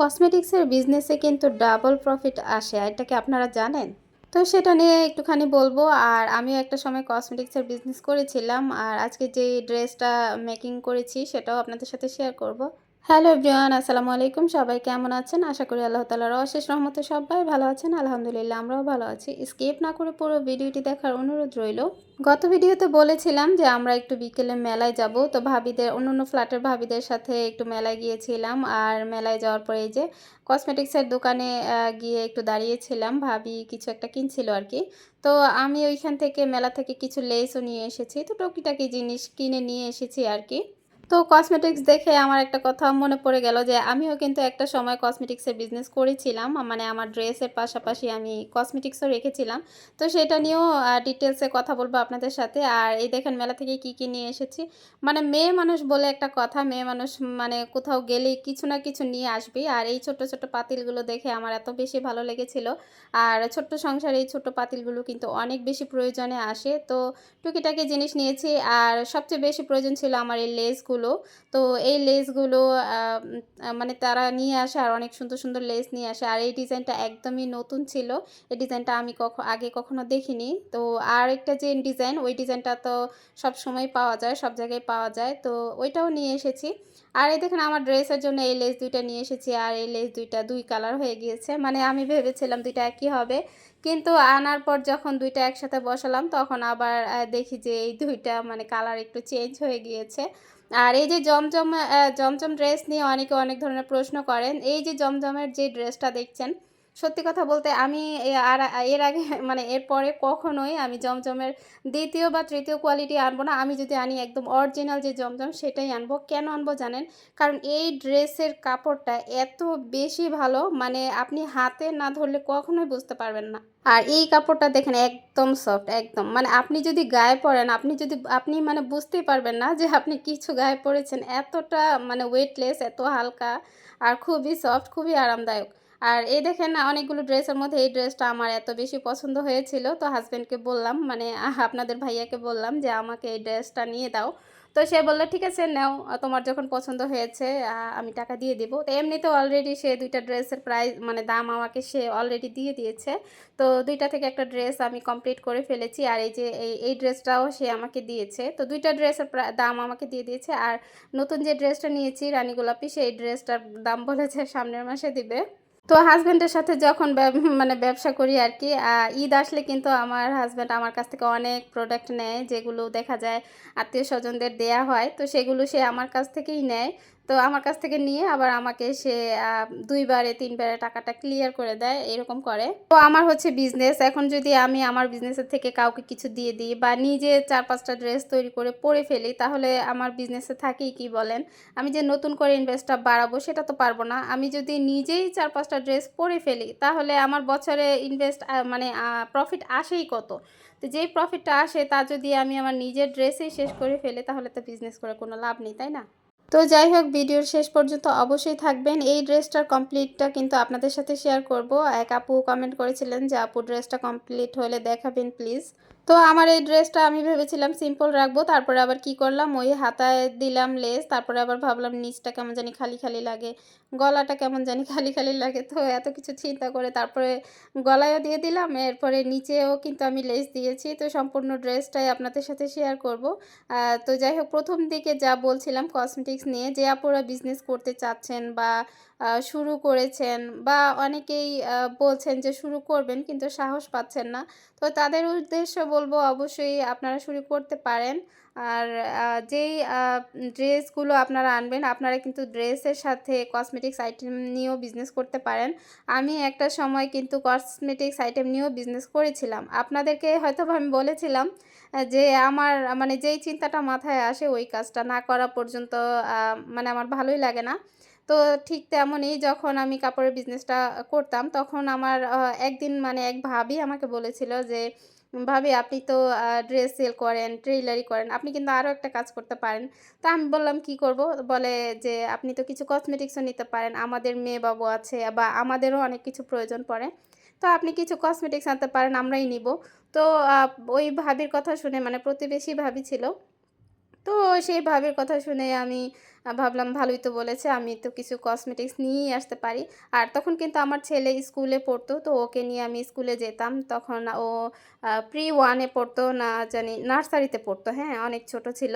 কসমেটিক্সের বিজনেসে কিন্তু double profit আসে এটাকে আপনারা জানেন? তো সেটা নিয়ে একটুখানি বলব, আর আমিও একটা সময় কসমেটিক্সের বিজনেস করেছিলাম, আর আজকে যে ড্রেসটা মেকিং করেছি সেটাও আপনাদের সাথে শেয়ার করব। হ্যালো এভরিওয়ান, আসসালামু আলাইকুম। সবাই কেমন আছেন? আশা করি আল্লাহ তালার অশেষ রহমতে সবাই ভালো আছেন। আলহামদুলিল্লাহ, আমরাও ভালো আছি। স্কিপ না করে পুরো ভিডিওটি দেখার অনুরোধ রইল। গত ভিডিওতে বলেছিলাম যে আমরা একটু বিকেলে মেলায় যাব, তো ভাবিদের অন্য অন্য ফ্ল্যাটের ভাবিদের সাথে একটু মেলায় গিয়েছিলাম। আর মেলায় যাওয়ার পরে এই যে কসমেটিক্সের দোকানে গিয়ে একটু দাঁড়িয়েছিলাম। ভাবি কিছু একটা কিনছিল আর কি। তো আমি ওইখান থেকে, মেলা থেকে কিছু লেসও নিয়ে এসেছি। তো টকিটাকি জিনিস কিনে নিয়ে এসেছি আর কি। তো কসমেটিক্স দেখে আমার একটা কথা মনে পড়ে গেল যে আমিও কিন্তু একটা সময় কসমেটিক্সের বিজনেস করেছিলাম। মানে আমার ড্রেসের পাশাপাশি আমি কসমেটিক্সও রেখেছিলাম। তো সেটা নিয়েও ডিটেলসে কথা বলব আপনাদের সাথে। আর এই দেখেন মেলা থেকে কি কি নিয়ে এসেছি। মানে মেয়ে মানুষ বলে একটা কথা, মেয়ে মানুষ মানে কোথাও গেলেই কিছু না কিছু নিয়ে আসবে আর এই ছোট ছোট পাতিলগুলো দেখে আমার এত বেশি ভালো লেগেছিল। আর ছোট্ট সংসারে এই ছোট্ট পাতিলগুলো কিন্তু অনেক বেশি প্রয়োজনে আসে। তো টুকিটাকি জিনিস নিয়েছি। আর সবচেয়ে বেশি প্রয়োজন ছিল আমার এই লেসগুলো তো এই লেসগুলো মানে তারা নিয়ে আসে আর অনেক সুন্দর সুন্দর লেস নিয়ে আসে। আর এই ডিজাইনটা একদমই নতুন ছিল। এই ডিজাইনটা আমি কখনো আগে কখনো দেখিনি। তো আর একটা যে ডিজাইন, ওই ডিজাইনটা তো সব সময় পাওয়া যায়, সব জায়গায় পাওয়া যায়। তো ওইটাও নিয়ে এসেছি। আর এই দেখেন আমার ড্রেসের জন্য এই লেস দুইটা নিয়ে এসেছি আর এই লেস দুইটা দুই কালার হয়ে গিয়েছে। মানে আমি ভেবেছিলাম দুইটা একই হবে। কিন্তু আনার পর যখন দুইটা একসাথে বসালাম, তখন আবার দেখি যে এই দুইটা মানে কালার একটু চেঞ্জ হয়ে গিয়েছে। আর এই যে জমজম জমজম ড্রেস নিয়ে অনেকে অনেক ধরনের প্রশ্ন করেন। এই যে জমজমের যে ড্রেসটা দেখছেন সত্যি কথা বলতে আমি আর এর আগে মানে এরপরে কখনোই আমি জমজমের দ্বিতীয় বা তৃতীয় কোয়ালিটি আনব না। আমি যদি আনি একদম অরিজিনাল যে জমজম, সেটাই আনব। কেন আনব জানেন? কারণ এই ড্রেসের কাপড়টা এত বেশি ভালো মানে আপনি হাতে না ধরলে কখনোই বুঝতে পারবেন না। আর এই কাপড়টা দেখেন একদম সফট একদম। মানে আপনি যদি গায়ে পরেন, আপনি যদি, আপনি মানে বুঝতেই পারবেন না যে আপনি কিছু গায়ে পরেছেন। এতটা মানে ওয়েটলেস এত হালকা, আর খুবই সফট খুবই আরামদায়ক। আর এই দেখেন অনেকগুলো ড্রেসের মধ্যে এই ড্রেসটা আমার এত বেশি পছন্দ হয়েছিল। তো হাজব্যান্ডকে বললাম মানে আপনাদের ভাইয়াকে বললাম যে আমাকে এই ড্রেসটা নিয়ে দাও। তো সে বলল, ঠিক আছে, নাও, তোমার যখন পছন্দ হয়েছে আমি টাকা দিয়ে দিব। তো এমনিতেও অলরেডি সে দুইটা ড্রেসের প্রাইস মানে দাম আমাকে সে অলরেডি দিয়ে দিয়েছে। তো দুইটা থেকে একটা ড্রেস আমি কমপ্লিট করে ফেলেছি। আর এই যে, এই এই ড্রেসটাও সে আমাকে দিয়েছে। তো দুইটা ড্রেসের দাম আমাকে দিয়ে দিয়েছে। আর নতুন যে ড্রেসটা নিয়েছি, রানী গোলাপি, সেই ড্রেসটার দাম বলেছে সামনের মাসে দিবে। তো হাজব্যান্ডের সাথে যখন মানে ব্যবসা করি আর কি ঈদ আসলে কিন্তু আমার হাজব্যান্ড আমার কাছ থেকে অনেক প্রোডাক্ট নেয়, যেগুলো দেখা যায় আত্মীয় স্বজনদের দেয়া হয়, তো সেগুলো সে আমার কাছ থেকেই নেয়। তো আমার কাছ থেকে নিয়ে আবার আমাকে সে দুইবারে তিনবারে টাকাটা ক্লিয়ার করে দেয়, এরকম করে। তো আমার হচ্ছে বিজনেস এখন যদি আমি আমার বিজনেসের থেকে কাউকে কিছু দিয়ে দিই বা নিজে চার পাঁচটা ড্রেস তৈরি করে পরে ফেলি, তাহলে আমার বিজনেসে থাকেই কি বলেন? আমি যে নতুন করে ইনভেস্টটা বাড়াবো, সেটা তো পারব না। আমি যদি নিজেই চার পাঁচটা ড্রেস পরে ফেলি, তাহলে আমার বছরে ইনভেস্ট মানে প্রফিট আসেই কত? তো যেই প্রফিটটা আসে, তা যদি আমি আমার নিজের ড্রেসেই শেষ করে ফেলি, তাহলে তো বিজনেস করে কোনো লাভ নেই, তাই না? তো যাই হোক, ভিডিওর শেষ পর্যন্ত অবশ্যই থাকবেন। এই ড্রেসটার কমপ্লিটটা কিন্তু আপনাদের সাথে শেয়ার করব। এক আপু কমেন্ট করেছিলেন যে, আপু, ড্রেসটা কমপ্লিট হলে দেখাবেন প্লিজ তো আমার এই ড্রেসটা আমি ভেবেছিলাম সিম্পল রাখব, তারপরে আবার কি করলাম? ওই হাতায় দিলাম লেস, তারপরে আবার ভাবলাম নিচটা কেমন জানি খালি খালি লাগে, গলাটা কেমন জানি খালি খালি লাগে, তো এত কিছু চিন্তা করে তারপরে গলায়ও দিয়ে দিলাম, এরপরে নিচেও কিন্তু আমি লেস দিয়েছি, তো সম্পূর্ণ ড্রেসটাই আপনাদের সাথে শেয়ার করব। তো যাই হোক, প্রথম দিকে যা বলছিলাম কসমেটিক্স নিয়ে, যে আপুরা বিজনেস করতে চাচ্ছেন বা শুরু করেছেন বা অনেকেই বলছেন যে শুরু করবেন কিন্তু সাহস পাচ্ছেন না। তো তাদের উদ্দেশ্য বলব অবশ্যই আপনারা শুরু করতে পারেন। আর যেই ড্রেসগুলো আপনারা আনবেন, আপনারা কিন্তু ড্রেসের সাথে কসমেটিক্স আইটেম নিয়েও বিজনেস করতে পারেন। আমি একটা সময় কিন্তু কসমেটিক্স আইটেম নিয়েও বিজনেস করেছিলাম। আপনাদেরকে হয়তো আমি বলেছিলাম যে আমার মানে যেই চিন্তাটা মাথায় আসে ওই কাজটা না করা পর্যন্ত মানে আমার ভালোই লাগে না। তো ঠিক তেমনই যখন আমি কাপড়ের বিজনেসটা করতাম, তখন আমার একদিন মানে এক ভাবি আমাকে বলেছিল যে, ভাবি, আপনি তো ড্রেস সেল করেন ট্রেইলারি করেন, আপনি কিন্তু আরও একটা কাজ করতে পারেন। তা আমি বললাম, কি করব? বলে যে, আপনি তো কিছু কসমেটিক্সও নিতে পারেন, আমাদের মেয়ে বাবু আছে বা আমাদেরও অনেক কিছু প্রয়োজন পড়ে। তো আপনি কিছু কসমেটিক্স আনতে পারেন, আমরাই নিব। তো ওই ভাবির কথা শুনে মানে প্রতিবেশী ভাবি ছিল তো সেই ভাবির কথা শুনে আমি ভাবলাম ভালোই তো বলেছে। আমি তো কিছু কসমেটিক্স নিয়েই আসতে পারি। আর তখন কিন্তু আমার ছেলে স্কুলে পড়তো। তো ওকে নিয়ে আমি স্কুলে যেতাম। তখন ও প্রি ওয়ানে পড়তো না জানি নার্সারিতে পড়তো, হ্যাঁ? অনেক ছোট ছিল।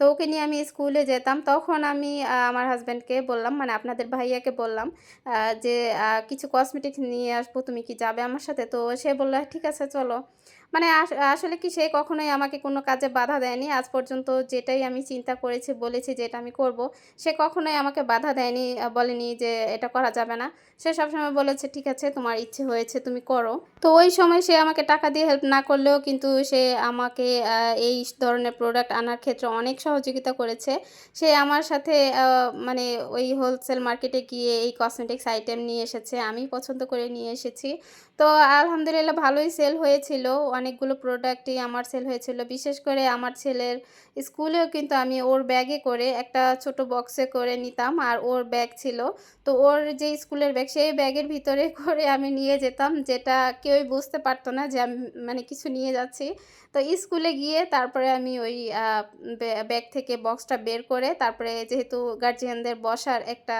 তো ওকে নিয়ে আমি স্কুলে যেতাম। তখন আমি আমার হাসব্যান্ডকে বললাম মানে আপনাদের ভাইয়াকে বললাম যে কিছু কসমেটিক্স নিয়ে আসব। তুমি কি যাবে আমার সাথে? তো সে বলল, "ঠিক আছে চলো।" মানে আস আসলে কি সে কখনোই আমাকে কোনো কাজে বাধা দেয়নি। আজ পর্যন্ত যেটাই আমি চিন্তা করেছি, বলেছি যে এটা আমি করব, সে কখনোই আমাকে বাধা দেয়নি, বলেনি যে এটা করা যাবে না। সে সবসময় বলেছে, "ঠিক আছে তোমার ইচ্ছে হয়েছে তুমি করো।" তো ওই সময় সে আমাকে টাকা দিয়ে হেল্প না করলেও কিন্তু সে আমাকে এই ধরনের প্রোডাক্ট আনার ক্ষেত্রে অনেক সহযোগিতা করেছে। সে আমার সাথে মানে ওই হোলসেল মার্কেটে গিয়ে এই কসমেটিক্স আইটেম নিয়ে এসেছে। আমি পছন্দ করে নিয়ে এসেছি। তো আলহামদুলিল্লাহ ভালোই সেল হয়েছিল। অনেকগুলো প্রোডাক্টই আমার সেল হয়েছিল। বিশেষ করে আমার ছেলের স্কুলেও কিন্তু আমি ওর ব্যাগে করে একটা ছোট বক্সে করে নিতাম। আর ওর ব্যাগ ছিল। তো ওর যে স্কুলের ব্যাগ, সেই ব্যাগের ভিতরে করে আমি নিয়ে যেতাম। যেটা কেউই বুঝতে পারতো না যে আমি মানে কিছু নিয়ে যাচ্ছি। তো স্কুলে গিয়ে তারপরে আমি ওই ব্যা, ব্যাগ থেকে বক্সটা বের করে তারপরে যেহেতু গার্জিয়ানদের বসার একটা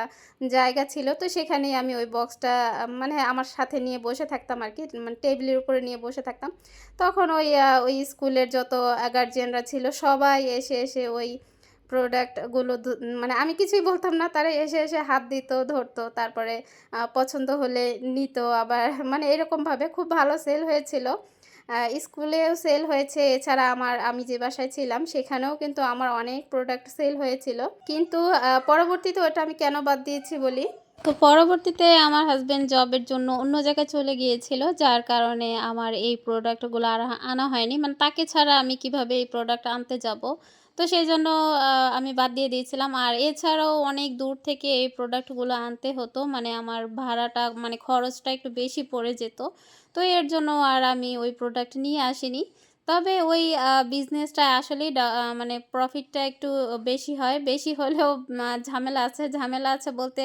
জায়গা ছিল, তো সেখানেই আমি ওই বক্সটা মানে আমার সাথে নিয়ে বসে থাকতাম আরকি। মানে টেবিলের উপরে নিয়ে বসে থাকতাম। তখন ওই ওই স্কুলের যত গার্জিয়ানরা ছিল সবাই এসে, এসে ওই প্রোডাক্টগুলো মানে আমি কিছুই বলতাম না। তারা এসে, এসে হাত দিত, ধরতো। তারপরে পছন্দ হলে নিত আবার মানে এরকমভাবে খুব ভালো সেল হয়েছিল। স্কুলেও সেল হয়েছে। এছাড়া আমার আমি যে বাসায় ছিলাম সেখানেও কিন্তু আমার অনেক প্রোডাক্ট সেল হয়েছিল। কিন্তু পরবর্তীতে ওটা আমি কেন বাদ দিয়েছি বলি। তো পরবর্তীতে আমার হাজব্যান্ড জবের জন্য অন্য জায়গায় চলে গিয়েছিল। যার কারণে আমার এই প্রোডাক্টগুলো আর আনা হয়নি। মানে তাকে ছাড়া আমি কীভাবে এই প্রোডাক্ট আনতে যাব। তো সেই জন্য আমি বাদ দিয়ে দিয়েছিলাম। আর এছাড়াও অনেক দূর থেকে এই প্রোডাক্টগুলো আনতে হতো। মানে আমার ভাড়াটা মানে খরচটা একটু বেশি পড়ে যেত। তো এর জন্য আর আমি ওই প্রোডাক্ট নিয়ে আসিনি। তবে ওই বিজনেসটা আসলেই ডা মানে প্রফিটটা একটু বেশি হয়। বেশি হলেও ঝামেলা আছে। ঝামেলা আছে বলতে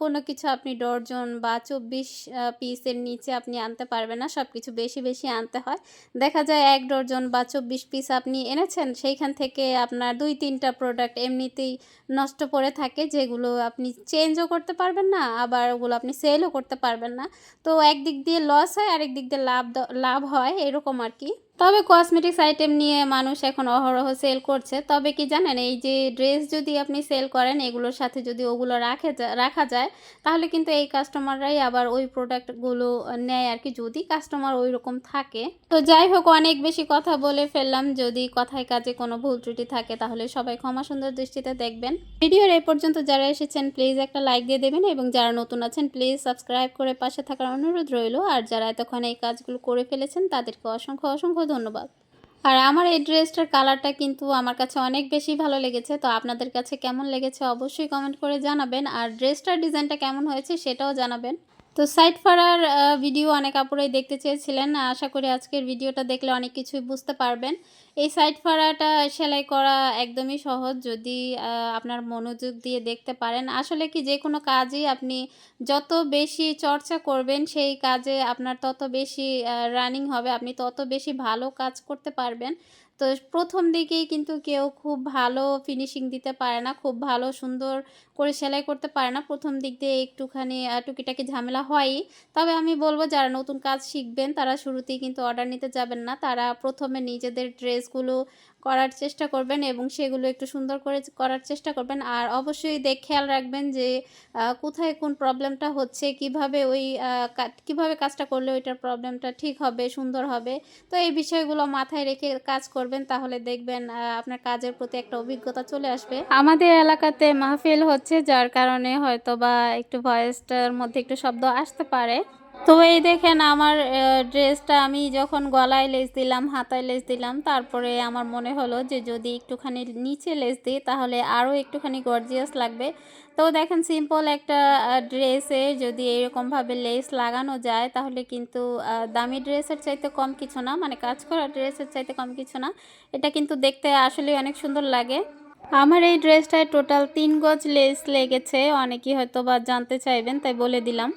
কোনো কিছু আপনি ডর্জন বা চব্বিশ পিসের নিচে আপনি আনতে পারবেন না। সব কিছু বেশি, বেশি আনতে হয়। দেখা যায় এক ডর্জন বা ২৪ পিস আপনি এনেছেন, সেইখান থেকে আপনার ২-৩ টা প্রোডাক্ট এমনিতেই নষ্ট পড়ে থাকে যেগুলো আপনি চেঞ্জও করতে পারবেন না, আবার ওগুলো আপনি সেলও করতে পারবেন না। তো একদিক দিয়ে লস হয়, আরেক দিক দিয়ে লাভ লাভ হয় এরকম আরকি। তবে কসমেটিক্স আইটেম নিয়ে মানুষ এখন অহরহ সেল করছে। তবে কি জানেন এই যে ড্রেস যদি আপনি সেল করেন এগুলোর সাথে যদি ওগুলো রাখে রাখা যায় তাহলে কিন্তু এই কাস্টমাররাই আবার ওই প্রোডাক্টগুলো নেয় আর কি যদি কাস্টমার ঐরকম থাকে। তো যাই হোক অনেক বেশি কথা বলে ফেললাম। যদি কথায় কাজে কোনো ভুল ত্রুটি থাকে তাহলে সবাই ক্ষমা সুন্দর দৃষ্টিতে দেখবেন। ভিডিওর এ পর্যন্ত যারা এসেছেন প্লিজ একটা লাইক দিয়ে দেবেন এবং যারা নতুন আছেন প্লিজ সাবস্ক্রাইব করে পাশে থাকার অনুরোধ রইল। আর যারা এতক্ষণ এই কাজগুলো করে ফেলেছেন তাদেরকে অসংখ্য, অসংখ্য ধন্যবাদ। আর আমার এই ড্রেসটার কালারটা কিন্তু আমার কাছে অনেক বেশি ভালো লেগেছে। তো আপনাদের কাছে কেমন লেগেছে অবশ্যই কমেন্ট করে জানাবেন। আর ড্রেসটার ডিজাইনটা কেমন হয়েছে সেটাও জানাবেন। তো সাইড ফাড়ার আ ভিডিও অনেক আপুরাই দেখতে চেয়েছিলেন। আশা করি আজকের ভিডিওটা দেখলে অনেক কিছুই বুঝতে পারবেন। এই সাইড ফাড়াটা সেলাই করা একদমই সহজ যদি আপনার মনোযোগ দিয়ে দেখতে পারেন। আসলে কি যে কোনো কাজই আপনি যত বেশি চর্চা করবেন, সেই কাজে আপনার তত বেশি রানিং হবে। আপনি তত বেশি ভালো কাজ করতে পারবেন। তো প্রথম দিকেই কিন্তু কেউ খুব ভালো ফিনিশিং দিতে পারে না। খুব ভালো সুন্দর করে সেলাই করতে পারে না। প্রথম দিক দিয়ে একটুখানি টুকিটাকি ঝামেলা হয়ই। তবে আমি বলব, যারা নতুন কাজ শিখবেন, তারা শুরুতেই কিন্তু অর্ডার নিতে যাবেন না। তারা প্রথমে নিজেদের ড্রেসগুলো করার চেষ্টা করবেন এবং সেগুলো একটু সুন্দর করে করার চেষ্টা করবেন। আর অবশ্যই দেখ খেয়াল রাখবেন যে কোথায় কোন প্রবলেমটা হচ্ছে, কীভাবে ওই কীভাবে কাজটা করলে ওইটার প্রবলেমটা ঠিক হবে, সুন্দর হবে। তো এই বিষয়গুলো মাথায় রেখে কাজ করবেন তাহলে দেখবেন আপনার কাজের প্রতি একটা অভিজ্ঞতা চলে আসবে। আমাদের এলাকাতে মাহফিল হচ্ছে যার কারণে হয়তো বা একটু ভয়েসটার মধ্যে একটু শব্দ আসতে পারে। তো এই দেখেন আমার ড্রেসটা আমি যখন গলায় লেস দিলাম, হাতায় লেস দিলাম তারপরে আমার মনে হলো যে যদি একটুখানি নিচে লেস দিই তাহলে আরও একটুখানি গর্জিয়াস লাগবে। তো দেখেন সিম্পল একটা ড্রেসে যদি এরকমভাবে লেস লাগানো যায় তাহলে কিন্তু দামি ড্রেসের চাইতে কম কিছু না। মানে কাজ করা ড্রেসের চাইতে কম কিছু না। এটা কিন্তু দেখতে আসলেই অনেক সুন্দর লাগে। আমার এই ড্রেসটায় টোটাল তিন গজ লেস লেগেছে। অনেকেই হয়তো বা জানতে চাইবেন তাই বলে দিলাম।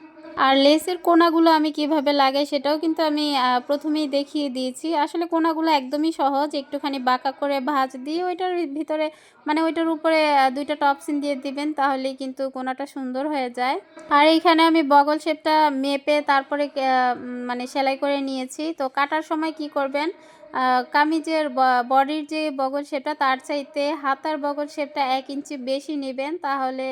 আর লেসের কোনাগুলো আমি কীভাবে লাগাই সেটাও কিন্তু আমি প্রথমেই দেখিয়ে দিয়েছি। আসলে কোনাগুলো একদমই সহজ, একটুখানি বাঁকা করে ভাঁজ দিয়ে ওইটার ভিতরে মানে ওইটার উপরে দুইটা টপসিন দিয়ে দিবেন তাহলেই কিন্তু কোনাটা সুন্দর হয়ে যায়। আর এইখানে আমি বগল শেপটা মেপে তারপরে মানে সেলাই করে নিয়েছি। তো কাটার সময় কি করবেন কামিজের বডির যে বগল শেপটা তার চাইতে হাতার বগল শেপটা এক ইঞ্চি বেশি নেবেন তাহলে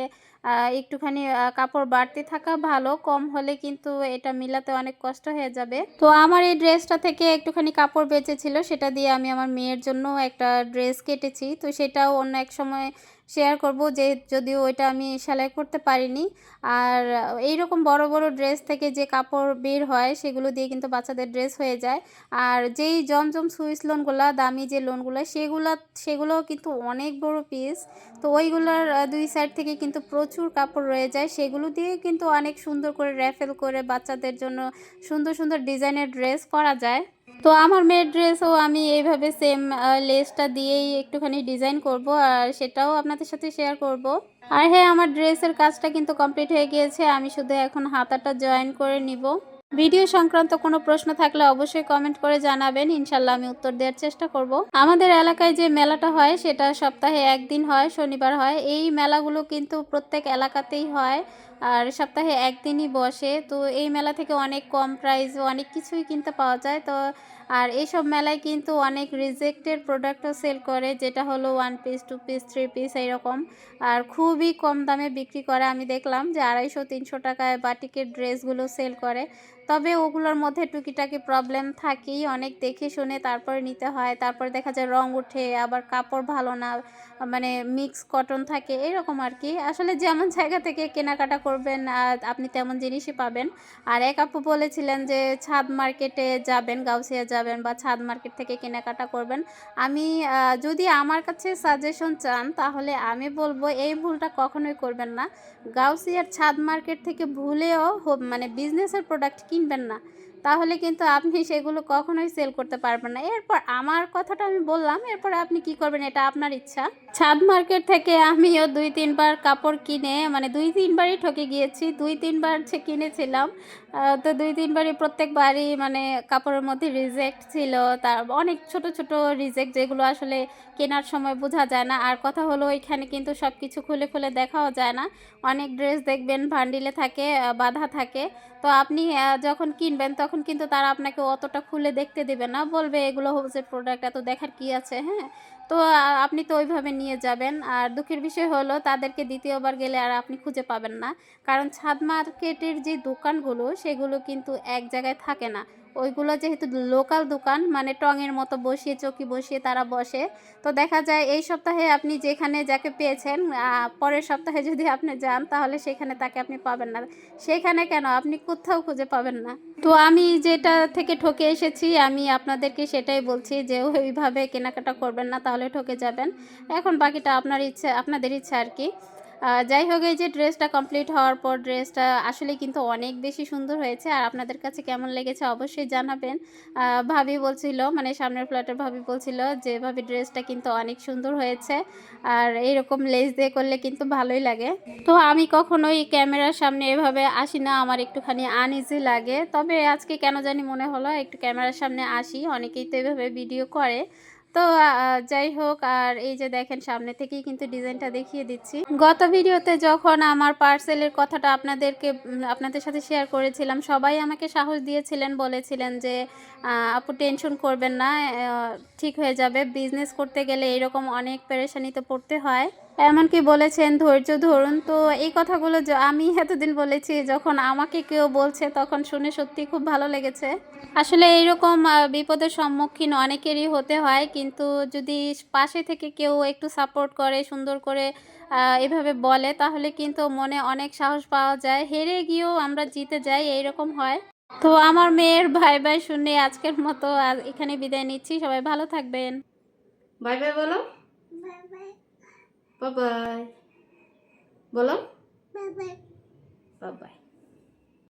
একটুখানি কাপড় বাড়তি থাকা ভালো, কম হলে কিন্তু এটা মিলাতে অনেক কষ্ট হয়ে যাবে। তো আমার এই ড্রেসটা থেকে একটুখানি কাপড় বেঁচেছিল, সেটা দিয়ে আমি আমার মেয়ের জন্য একটা ড্রেস কেটেছি। তো সেটাও অন্য এক সময় শেয়ার করব যে যদিও ওইটা আমি সেলাই করতে পারিনি। আর এই রকম বড় বড় ড্রেস থেকে যে কাপড় বের হয়, সেগুলো দিয়ে কিন্তু বাচ্চাদের ড্রেস হয়ে যায়। আর যেই জমজম সুইস লোনগুলো দামি যে লোনগুলো সেগুলো, সেগুলোও কিন্তু অনেক বড় পিস তো ওইগুলোর দুই সাইড থেকে কিন্তু প্রচুর কাপড় রয়ে যায়। সেগুলো দিয়ে কিন্তু অনেক সুন্দর করে র্যাফেল করে বাচ্চাদের জন্য সুন্দর সুন্দর ডিজাইনের ড্রেস করা যায়। তো আমার মেয়ের ড্রেসও আমি এইভাবে সেম লেসটা দিয়েই একটুখানি ডিজাইন করব আর সেটাও আপনাদের সাথে শেয়ার করব। আর হ্যাঁ আমার ড্রেসের কাজটা কিন্তু কমপ্লিট হয়ে গিয়েছে। আমি শুধু এখন হাতাটা জয়েন করে নিব। ভিডিও সংক্রান্ত কোনো প্রশ্ন থাকলে অবশ্যই কমেন্ট করে জানাবেন। ইনশাল্লাহ আমি উত্তর দেওয়ার চেষ্টা করব। আমাদের এলাকায় যে মেলাটা হয়, সেটা সপ্তাহে একদিন হয়, শনিবার হয়। এই মেলাগুলো কিন্তু প্রত্যেক এলাকাতেই হয়। আর সপ্তাহে একদিনই বসে। তো এই মেলা থেকে অনেক কম প্রাইস অনেক কিছুই কিনতে পাওয়া যায়। তো আর এইসব মেলায় কিন্তু অনেক রিজেক্টেড প্রোডাক্টও সেল করে, যেটা হলো one piece two piece three piece এইরকম। আর খুবই কম দামে বিক্রি করে। আমি দেখলাম যে আড়াইশো, তিনশো টাকায় বাটিকের ড্রেসগুলো সেল করে। তবে ওগুলোর মধ্যে টুকিটাকি প্রবলেম থাকেই। অনেক দেখে শুনে তারপরে নিতে হয়। তারপরে দেখা যায় রং উঠে আবার কাপড় ভালো না মানে মিক্স কটন থাকে এরকম আর কি। আসলে যেমন জায়গা থেকে কেনাকাটা করবেন আর আপনি তেমন জিনিসই পাবেন। আর এক আপু বলেছিলেন যে, ছাদ মার্কেটে যাবেন, গাউসিয়া যাবেন বা ছাদ মার্কেট থেকে কেনাকাটা করবেন। আমি যদি আমার কাছে সাজেশন চান, তাহলে আমি বলব এই ভুলটা কখনোই করবেন না। গাউসিয়ার ছাদ মার্কেট থেকে ভুলেও মানে বিজনেসের প্রোডাক্ট কিনবেন না। তাহলে কিন্তু আপনি সেগুলো কখনোই সেল করতে পারবেন না। এরপর আমার কথাটা আমি বললাম, এরপর আপনি কি করবেন এটা আপনার ইচ্ছা। ছাদ মার্কেট থেকে আমিও দুই, তিনবার কাপড় কিনে মানে দুই, তিনবারই ঠকে গিয়েছি, দুই, তিনবার যে কিনেছিলাম তো দুই, তিনবারই প্রত্যেকবারই মানে কাপড়ের মধ্যে রিজেক্ট ছিল। তার অনেক ছোট ছোট রিজেক্ট যেগুলো আসলে কেনার সময় বোঝা যায় না। আর কথা হলো এখানে কিন্তু সব কিছু খুলে খুলে দেখাও যায় না। অনেক ড্রেস দেখবেন ভান্ডিলে থাকে বাঁধা থাকে। তো আপনি যখন কিনবেন তখন কিন্তু তারা আপনাকে অতটা খুলে দেখতে দেবে না, বলবে এগুলো হচ্ছে প্রোডাক্ট এত দেখার কি আছে হ্যাঁ? তো আপনি তো ওইভাবে নিয়ে যাবেন। আর দুঃখের বিষয় হলো তাদেরকে দ্বিতীয়বার গেলে আর আপনি খুঁজে পাবেন না। কারণ ছাদ মার্কেটের যে দোকানগুলো, সেগুলো কিন্তু এক জায়গায় থাকে না। ওইগুলো যেহেতু লোকাল দোকান মানে টঙের মতো বসিয়ে, চকি বসিয়ে তারা বসে। তো দেখা যায় এই সপ্তাহে আপনি যেখানে যাকে পেয়েছেন পরের সপ্তাহে যদি আপনি যান, তাহলে সেখানে তাকে আপনি পাবেন না। সেখানে কেন? আপনি কোথাও খুঁজে পাবেন না। তো আমি যেটা থেকে ঠকে এসেছি, আমি আপনাদেরকে সেটাই বলছি যে, ওইভাবে কেনাকাটা করবেন না, তাহলে ঠকে যাবেন। এখন বাকিটা আপনার ইচ্ছা, আপনাদের ইচ্ছা আর কি। যাই হোক, এই যে ড্রেসটা কমপ্লিট হওয়ার পর ড্রেসটা আসলে কিন্তু অনেক বেশি সুন্দর হয়েছে। আর আপনাদের কাছে কেমন লেগেছে অবশ্যই জানাবেন। ভাবি বলছিল মানে সামনের ফ্ল্যাটের ভাবি বলছিল যে, ভাবি, ড্রেসটা কিন্তু অনেক সুন্দর হয়েছে। আর এইরকম লেস দিয়ে করলে কিন্তু ভালোই লাগে। তো আমি কখনোই ক্যামেরার সামনে এভাবে আসি না। আমার একটুখানি আনইজি লাগে। তবে আজকে কেন জানি মনে হলো, একটু ক্যামেরার সামনে আসি। অনেকেই তো এভাবে ভিডিও করে। তো যাই হোক, আর এই যে দেখেন, সামনে থেকেই কিন্তু ডিজাইনটা দেখিয়ে দিচ্ছি। গত ভিডিওতে যখন আমার পার্সেলের কথাটা আপনাদেরকে আপনাদের সাথে শেয়ার করেছিলাম, সবাই আমাকে সাহস দিয়েছিলেন, বলেছিলেন যে আপু টেনশন করবেন না ঠিক হয়ে যাবে। বিজনেস করতে গেলে এরকম অনেক পেরেশানিতে পড়তে হয়। এমনকি বলেছেন, ধৈর্য ধরুন। তো এই কথাগুলো আমি এতদিন বলেছি, যখন আমাকে কেউ বলছে, তখন শুনে সত্যি খুব ভালো লেগেছে। আসলে এইরকম বিপদের সম্মুখীন অনেকেরই হতে হয়, কিন্তু যদি পাশে থেকে কেউ একটু সাপোর্ট করে, সুন্দর করে এভাবে বলে, তাহলে কিন্তু মনে অনেক সাহস পাওয়া যায়। হেরে গিয়েও আমরা জিতে যাই, এইরকম হয়। তো আমার মেয়ের ভাই ভাই শুনে আজকের মতো এখানে বিদায় নিচ্ছি। সবাই ভালো থাকবেন। ভাই ভাই বলো। বাই বাই বলো বাবাই বাই